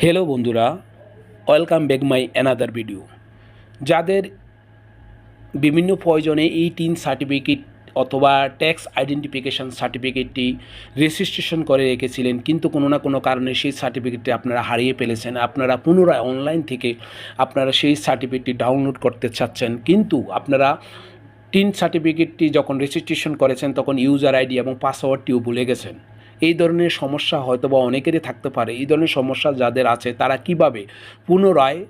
Hello বন্ধুরা welcome back my another video যাদের বিভিন্ন প্রয়োজনে এই তিন সার্টিফিকেট অথবা ট্যাক্স আইডেন্টিফিকেশন সার্টিফিকেটটি রেজিস্ট্রেশন করে রেখেছিলেন, কিন্তু কোনো না কোনো কারণে সেই সার্টিফিকেটটি আপনারা হারিয়ে ফেলেছেন, আপনারা পুনরায় অনলাইন থেকে আপনারা সেই সার্টিফিকেটটি ডাউনলোড করতে চাচ্ছেন, কিন্তু আপনারা টিন সার্টিফিকেটটি যখন রেজিস্ট্রেশন করেছেন, তখন ইউজার আইডি এবং পাসওয়ার্ডটিও ভুলে গেছেন। এই ধরনের সমস্যা হয়তো বা অনেকেরই থাকতে পারে। এই ধরনের সমস্যা যাদের আছে, তারা কীভাবে পুনরায়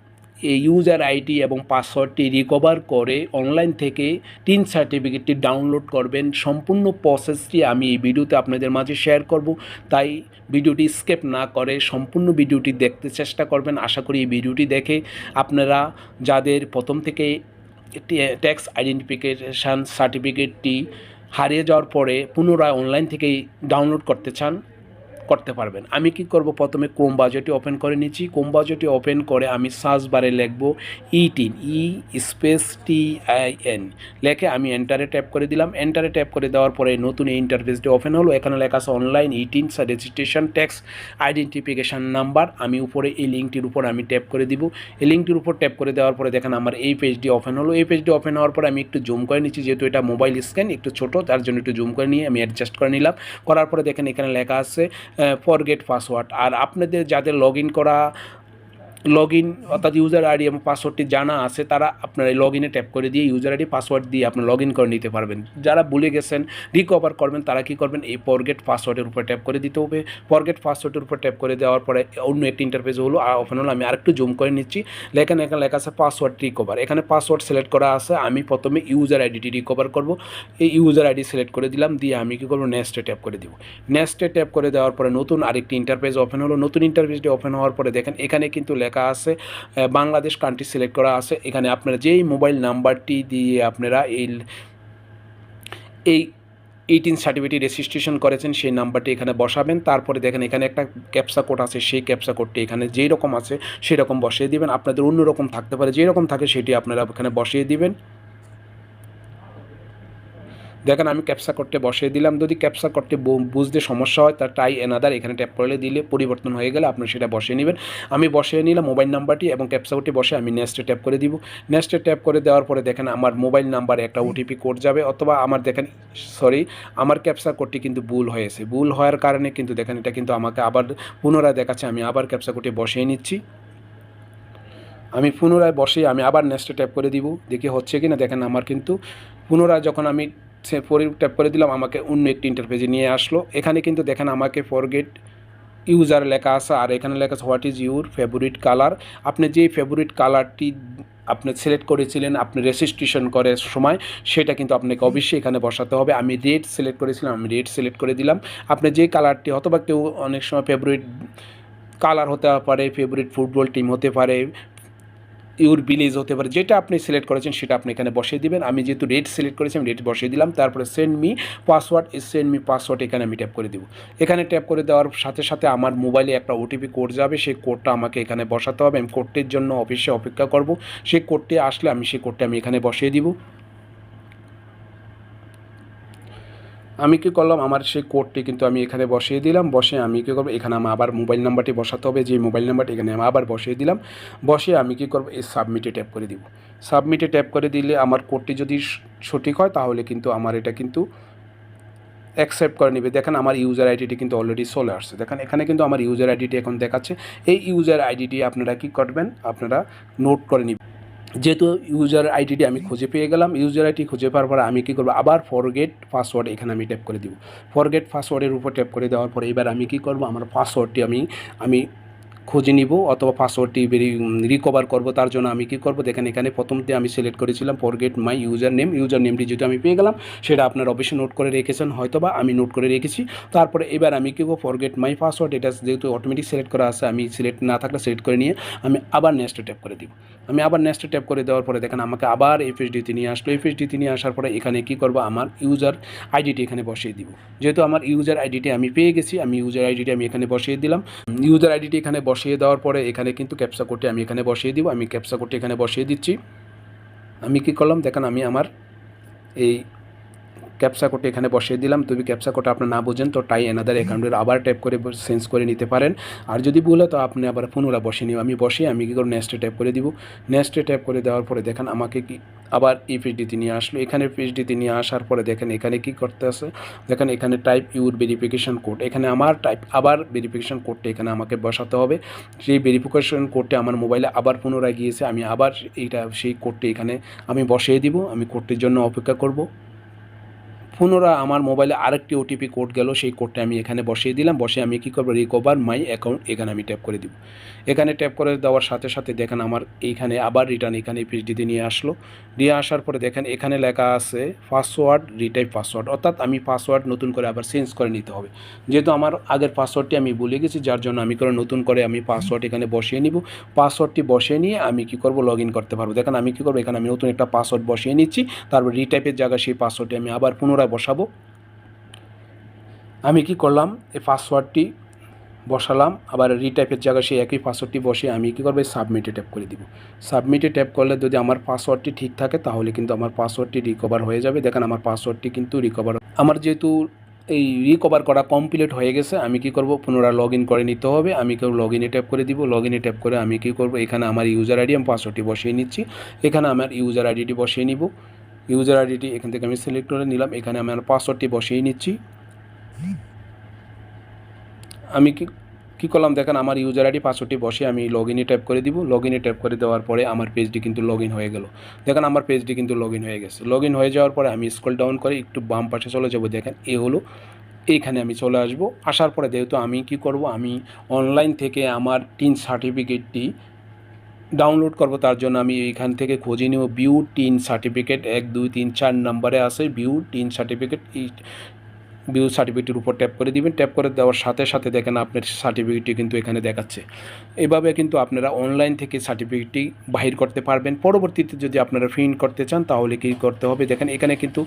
এই ইউজার আইডি এবং পাসওয়ার্ডটি রিকভার করে অনলাইন থেকে টিন সার্টিফিকেটটি ডাউনলোড করবেন? সম্পূর্ণ প্রসেসটি আমি এই ভিডিওতে আপনাদের মাঝে শেয়ার করব। তাই ভিডিওটি স্কেপ না করে সম্পূর্ণ ভিডিওটি দেখতে চেষ্টা করবেন। আশা করি এই ভিডিওটি দেখে আপনারা যাদের প্রথম থেকে ট্যাক্স আইডেন্টিফিকেশান সার্টিফিকেটটি হারিয়ে যাওয়ার পরে পুনরায় অনলাইন থেকেই ডাউনলোড করতে চান। করতে পারবেন। আমি কি করব? প্রথমে কোম বাজেটটি ওপেন করে নিচ্ছি। কোম বাজেটটি ওপেন করে আমি সার্চ বারে লিখব e TIN E space T I N লেখে আমি এন্টারে ট্যাপ করে দিলাম। এন্টারে ট্যাপ করে দেওয়ার পরে নতুন এই ইন্টারফেসটি ওপেন হলো। এখানে লেখা আছে online e TIN registration tax identification number আমি উপরে এই লিঙ্কটির উপর আমি ট্যাপ করে দিব। এই লিঙ্কটির উপর ট্যাপ করে দেওয়ার পরে দেখেন আমার এই পেজটি ওপেন হলো। এই পেজটি ওপেন হওয়ার পরে আমি একটু জুম করে নিচ্ছি। যেহেতু এটা মোবাইল স্ক্যান একটু ছোট, তার জন্য একটু জুম করে নিয়ে আমি অ্যাডজাস্ট করে নিলাম। করার পরে দেখেন এখানে লেখা আছে ফরগেট পাসওয়ার্ড আর আপনাদের যাদের লগ ইন করা লগ ইন অর্থাৎ ইউজার আইডি এবং পাসওয়ার্ডটি জানা আছে, তারা আপনার এই লগ ইনে ট্যাপ করে দিয়ে ইউজার আইডি পাসওয়ার্ড দিয়ে আপনি লগ ইন করে নিতে পারবেন। যারা ভুলে গেছেন রিকভার করবেন, তারা কী করবেন? এই ফরগেট পাসওয়ার্ডের উপর ট্যাপ করে দিতে হবে। ফরগেট পাসওয়ার্ডের উপর ট্যাপ করে দেওয়ার পরে অন্য একটি ইন্টারফেস হলো ওপেন হলো। আমি আরেকটু জুম করে নিচ্ছি। লেখেন, এখানে লেখা আছে পাসওয়ার্ড রিকভার এখানে পাসওয়ার্ড সিলেক্ট করা আছে। আমি প্রথমে ইউজার আইডিটি রিকভার করব। এই ইউজার আইডি সিলেক্ট করে দিলাম। দিয়ে আমি কী করব? নেক্সটে ট্যাপ করে দিব। নেক্সটে ট্যাপ করে দেওয়ার পরে নতুন আরেকটি ইন্টারফেস ওপেন হলো। নতুন ইন্টারফেসটি ওপেন হওয়ার পরে দেখেন, এখানে কিন্তু লেখা আছে বাংলাদেশ কান্ট্রি সিলেক্ট করা আছে। এখানে আপনারা যেই মোবাইল নাম্বারটি দিয়ে আপনারা এই এই এইটিন সার্টিফিকেট রেজিস্ট্রেশন করেছেন, সেই নাম্বারটি এখানে বসাবেন। তারপরে দেখেন এখানে একটা ক্যাপসা কোড আছে, সেই ক্যাপসা কোডটি এখানে যেই রকম আছে, সেই রকম বসিয়ে দিবেন। আপনাদের অন্য রকম থাকতে পারে, যেই রকম থাকে সেটি আপনারা এখানে বসিয়ে দিবেন। দেখেন আমি ক্যাপসা করতে বসিয়ে দিলাম। যদি ক্যাপসা করতে বুঝতে সমস্যা হয় তার টাই এনাদার এখানে ট্যাপ করে দিলে পরিবর্তন হয়ে গেলে আপনি সেটা বসিয়ে নেবেন। আমি বসিয়ে নিলাম মোবাইল নাম্বারটি এবং ক্যাপসা কোডটি বসে আমি নেক্সটে ট্যাপ করে দিব। নেক্সটে ট্যাপ করে দেওয়ার পরে দেখেন আমার মোবাইল নাম্বারে একটা ওটিপি কোড যাবে অথবা আমার দেখেন সরি আমার ক্যাপসা কোডটি কিন্তু ভুল হয়েছে। ভুল হওয়ার কারণে কিন্তু দেখেন এটা কিন্তু আমাকে আবার পুনরায় দেখাচ্ছে। আমি আবার ক্যাপসা কোডটি বসিয়ে নিচ্ছি। আমি পুনরায় বসে আমি আবার নেক্সটে ট্যাপ করে দিব। দেখি হচ্ছে কি না দেখেন আমার কিন্তু পুনরায় যখন আমি সে পরে ট্যাপ করে দিলাম, আমাকে অন্য একটি ইন্টারফেসে নিয়ে আসলো। এখানে কিন্তু দেখেন আমাকে ফরগেট ইউজার লেখা আছে, আর এখানে লেখা আছে what is your favourite colour আপনি যে ফেভারিট কালারটি আপনি সিলেক্ট করেছিলেন, আপনি রেজিস্ট্রেশন করে সময়, সেটা কিন্তু আপনাকে অবশ্যই এখানে বসাতে হবে। আমি রেড সিলেক্ট করেছিলাম, আমি রেড সিলেক্ট করে দিলাম। আপনি যে কালারটি অথবা কেউ অনেক সময় ফেভারিট কালার হতে পারে ফেভারিট ফুটবল টিম হতে পারে ইউর ভিলেজ হতে পারে, যেটা আপনি সিলেক্ট করেছেন সেটা আপনি এখানে বসিয়ে দিবেন। আমি যেহেতু রেট সিলেক্ট করেছি, আমি রেট বসিয়ে দিলাম। তারপরে send me password send me password এখানে আমি ট্যাপ করে দেবো। এখানে ট্যাপ করে দেওয়ার সাথে সাথে আমার মোবাইলে একটা ওটিপি কোড যাবে। সেই কোডটা আমাকে এখানে বসাতে হবে। আমি কোডটির জন্য অফিসে অপেক্ষা করব। সেই কোডটি আসলে আমি, সেই কোডটা আমি এখানে বসিয়ে দিব। আমি কী করলাম? আমার সেই কোডটি কিন্তু আমি এখানে বসিয়ে দিলাম। বসে আমি কী করব? এখানে আমার আবার মোবাইল নাম্বারটি বসাতে হবে। যে মোবাইল নাম্বারটি এখানে আমি আবার বসিয়ে দিলাম। বসে আমি কী করব? এই সাবমিটে ট্যাপ করে দিব। সাবমিটে ট্যাপ করে দিলে আমার কোডটি যদি সঠিক হয়, তাহলে কিন্তু আমার এটা কিন্তু অ্যাকসেপ্ট করে নেবে। দেখেন আমার ইউজার আইডিটি কিন্তু অলরেডি চলে আসছে। দেখেন এখানে কিন্তু আমার ইউজার আইডিটি এখন দেখাচ্ছে। এই ইউজার আইডিটি আপনারা কী করবেন? আপনারা নোট করে নেবেন যেহেতু ইউজার আইডিটি আমি খুঁজে পেয়ে গেলাম ইউজার আইডি খুঁজে পাওয়ার পর আমি কী করব? আবার ফরগেট পাসওয়ার্ড এখানে আমি ট্যাপ করে দিব। ফরগেট পাসওয়ার্ডের উপর ট্যাপ করে দেওয়ার পরে এবার আমি কী করব? আমার পাসওয়ার্ডটি আমি আমি খুঁজে নিব অথবা পাসওয়ার্ডটি রিকভার করব, তার জন্য আমি কী করব? দেখেন এখানে প্রথমতে আমি সিলেক্ট করেছিলাম forget my user name user নেমটি যেহেতু আমি পেয়ে গেলাম, সেটা আপনার অবশ্যই নোট করে রেখেছেন হয়তো বা আমি নোট করে রেখেছি। তারপরে এবার আমি কী করব? ফরগেট মাই পাসওয়ার্ড এটা যেহেতু অটোমেটিক সিলেক্ট করা আছে, আমি সিলেক্ট না থাকলে সিলেক্ট করে নিয়ে আমি আবার নেক্সটে ট্যাপ করে দিব। আমি আবার নেক্সটে ট্যাপ করে দেওয়ার পরে দেখেন আমাকে আবার এফএসডিতে নিয়ে আসলো। এফএসডিতে নিয়ে আসার পরে এখানে কী করব? আমার ইউজার আইডিটি এখানে বসিয়ে দিব। যেহেতু আমার ইউজার আইডিটি আমি পেয়ে গেছি, আমি ইউজার আইডিটি আমি এখানে বসিয়ে দিলাম। ইউজার আইডিটি এখানে বসিয়ে দেওয়ার পরে এখানে কিন্তু ক্যাপসা কোডটি আমি এখানে বসিয়ে দিব, আমি ক্যাপসা কোডটি এখানে বসিয়ে দিচ্ছি। আমি কি করলাম? দেখেন আমি আমার এই ক্যাপসা কোডটা এখানে বসিয়ে দিলাম। তবে ক্যাপসা কোডটা আপনার না বোঝেন তো টাই এনাদার অ্যাকাউন্টের আবার ট্যাপ করে চেঞ্জ করে নিতে পারেন। আর যদি ভুল হয় তো আপনি আবার পুনরায় বসিয়ে নিব আমি বসিয়ে আমি কী করব নেক্সটে ট্যাপ করে দিব? নেক্সটে ট্যাপ করে দেওয়ার পরে দেখেন আমাকে কি আবার এই পেজটিতে নিয়ে আসলো। এখানে পেজটিতে নিয়ে আসার পরে দেখেন এখানে কি করতে আছে? দেখেন এখানে টাইপ ইউর ভেরিফিকেশন কোড এখানে আমার টাইপ আবার ভেরিফিকেশন কোডটা এখানে আমাকে বসাতে হবে। সেই ভেরিফিকেশন কোডটা আমার মোবাইলে আবার পুনরায় গিয়েছে। আমি আবার এইটা, সেই কোডটি এখানে আমি বসিয়ে দিব। আমি কোডটির জন্য অপেক্ষা করব। পুনরায় আমার মোবাইলে আরেকটি ওটিপি কোড গেল, সেই কোডটা আমি এখানে বসিয়ে দিলাম। বসে আমি কী করব? রিকভার মাই অ্যাকাউন্ট এখানে আমি ট্যাপ করে দিব। এখানে ট্যাপ করে দেওয়ার সাথে সাথে দেখেন আমার এইখানে আবার রিটার্ন এখানে পেজটিতে নিয়ে আসলো। নিয়ে আসার পরে দেখেন এখানে লেখা আছে পাসওয়ার্ড রিটাইপ পাসওয়ার্ড অর্থাৎ আমি পাসওয়ার্ড নতুন করে আবার চেঞ্জ করে নিতে হবে। যেহেতু আমার আগের পাসওয়ার্ডটি আমি ভুলে গেছি, যার জন্য আমি করে নতুন করে আমি পাসওয়ার্ড এখানে বসিয়ে নিব। পাসওয়ার্ডটি বসিয়ে নিয়ে আমি কি করব? লগ করতে পারব। দেখেন আমি কি করব? এখানে আমি নতুন একটা পাসওয়ার্ড বসিয়ে নিচ্ছি। তারপর রিটাইপের জায়গায় সেই পাসওয়ার্ডটি আমি আবার পুনরায় বসাবো। আমি কি করলাম? এই পাসওয়ার্ডটি বসালাম, আবার রিটাইপের জায়গায় সেই একই পাসওয়ার্ডটি বসে আমি কী করব? সাবমিটে ট্যাপ করে দিব। সাবমিটে ট্যাপ করলে যদি আমার পাসওয়ার্ডটি ঠিক থাকে, তাহলে কিন্তু আমার পাসওয়ার্ডটি রিকভার হয়ে যাবে। দেখেন আমার পাসওয়ার্ডটি কিন্তু রিকভার আমার যেহেতু এই রিকভার করা কমপ্লিট হয়ে গেছে, আমি কি করব? পুনরায় লগ করে নিতে হবে। আমি কেউ লগ ইনে ট্যাপ করে দিব। লগ ইনে ট্যাপ করে আমি কি করব? এখানে আমার ইউজার আইডি আমি পাসওয়ার্ডটি বসিয়ে নিচ্ছি। এখানে আমার ইউজার আইডিটি বসিয়ে নিব। ইউজার আইডিটি এখান থেকে আমি সিলেক্ট করে নিলাম। এখানে আমি আমার পাসওয়ার্ডটি বসিয়ে নিচ্ছি। আমি কি, কী করলাম দেখেন, আমার ইউজার আইডি পাসওয়ার্ডটি বসে আমি লগ ইনে ট্যাপ করে দিব। লগ ইনে ট্যাপ করে দেওয়ার পরে আমার পেজটি কিন্তু লগ ইন হয়ে গেল। দেখেন, আমার পেজটি কিন্তু লগ ইন হয়ে গেছে। লগ ইন হয়ে যাওয়ার পরে আমি স্ক্রল ডাউন করে একটু বাম পাশে চলে যাব। দেখেন, এ হলো এইখানে আমি চলে আসব। আসার পরে যেহেতু আমি কি করব, আমি অনলাইন থেকে আমার টিন সার্টিফিকেটটি ডাউনলোড করব, তার জন্য আমি এইখান থেকে খুঁজে নেব বিউ টিন সার্টিফিকেট এক, দুই, তিন, চার নম্বরে আসে বিউ টিন সার্টিফিকেট বিউ সার্টিফিকেটের উপর ট্যাপ করে দিবেন। ট্যাপ করে দেওয়ার সাথে সাথে দেখেন আপনার সার্টিফিকেটটি কিন্তু এখানে দেখাচ্ছে। এভাবে কিন্তু আপনারা অনলাইন থেকে সার্টিফিকেটটি বাহির করতে পারবেন। পরবর্তীতে যদি আপনারা প্রিন্ট করতে চান, তাহলে কী করতে হবে? দেখেন এখানে কিন্তু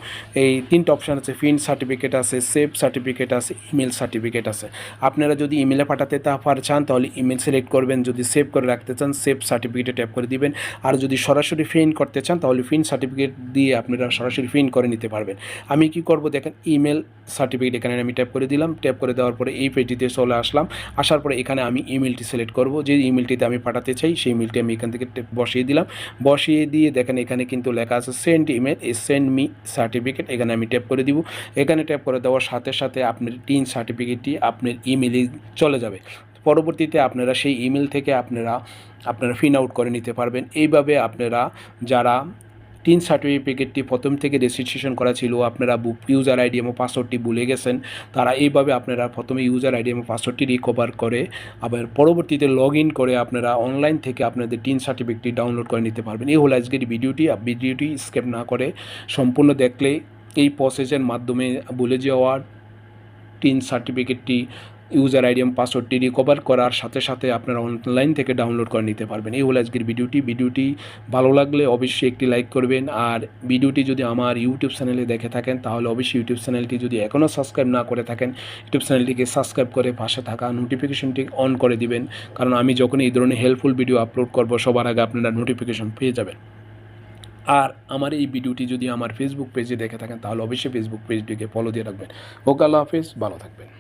এই তিনটা অপশান আছে। প্রিন্ট সার্টিফিকেট আছে সেভ সার্টিফিকেট আছে ইমেল সার্টিফিকেট আছে। আপনারা যদি ইমেলে পাঠাতে তা পার চান, তাহলে ইমেল সিলেক্ট করবেন। যদি সেভ করে রাখতে চান সেভ সার্টিফিকেটে ট্যাপ করে দিবেন। আর যদি সরাসরি প্রিন্ট করতে চান, তাহলে প্রিন্ট সার্টিফিকেট দিয়ে আপনারা সরাসরি প্রিন্ট করে নিতে পারবেন। আমি কি করব? দেখেন ইমেল সার্টিফিকেট এখানে আমি ট্যাপ করে দিলাম। ট্যাপ করে দেওয়ার পরে এই পেজটিতে চলে আসলাম। আসার পরে এখানে আমি ইমেলটি সিলেক্ট করব। যে ইমেলটিতে আমি পাঠাতে চাই, সেই ইমেলটি আমি এখান থেকে বসিয়ে দিলাম। বসিয়ে দিয়ে দেখেন এখানে কিন্তু লেখা আছে সেন্ড ইমেল এই সেন্ড মি সার্টিফিকেট এখানে আমি ট্যাপ করে দিব। এখানে ট্যাপ করে দেওয়ার সাথে সাথে আপনার টিন সার্টিফিকেটটি আপনার ইমেলে চলে যাবে। পরবর্তীতে আপনারা সেই ইমেল থেকে আপনারা আপনারা ফিন আউট করে নিতে পারবেন। এইভাবে আপনারা যারা টিন সার্টিফিকেটটি প্রথম থেকে রেজিস্ট্রেশন করা ছিল। আপনারা ইউজার আইডি এবং পাসওয়ার্ডটি ভুলে গেছেন। তারা এইভাবে আপনারা প্রথমে ইউজার আইডি এবং পাসওয়ার্ডটি রিকভার করে, আবার পরবর্তীতে লগ ইন করে আপনারা অনলাইন থেকে আপনাদের টিন সার্টিফিকেটটি ডাউনলোড করে নিতে পারবেন। এই হলো আজকের ভিডিওটি। ভিডিওটি স্কেপ না করে সম্পূর্ণ দেখলে এই প্রসেসের মাধ্যমে ভুলে যাওয়ার টিন সার্টিফিকেটটি ইউজার আইডি এবং পাসওয়ার্ডটি রিকভার করার সাথে সাথে আপনারা অনলাইন থেকে ডাউনলোড করে নিতে পারবেন। এই হলো আজকের ভিডিওটি। ভিডিওটি ভালো লাগলে অবশ্যই একটি লাইক করবেন। আর ভিডিওটি যদি আমার ইউটিউব চ্যানেলে দেখে থাকেন, তাহলে অবশ্যই ইউটিউব চ্যানেলটি যদি এখনও সাবস্ক্রাইব না করে থাকেন ইউটিউব চ্যানেলটিকে সাবস্ক্রাইব করে পাশে থাকা নোটিফিকেশনটি অন করে দিবেন। কারণ আমি যখন এই ধরনের হেল্পফুল ভিডিও আপলোড করব, সবার আগে আপনারা নোটিফিকেশন পেয়ে যাবেন। আর আমার এই ভিডিওটি যদি আমার ফেসবুক পেজে দেখে থাকেন, তাহলে অবশ্যই ফেসবুক পেজটিকে ফলো দিয়ে রাখবেন। ওকে, আল্লাহ হাফিজ। ভালো থাকবেন।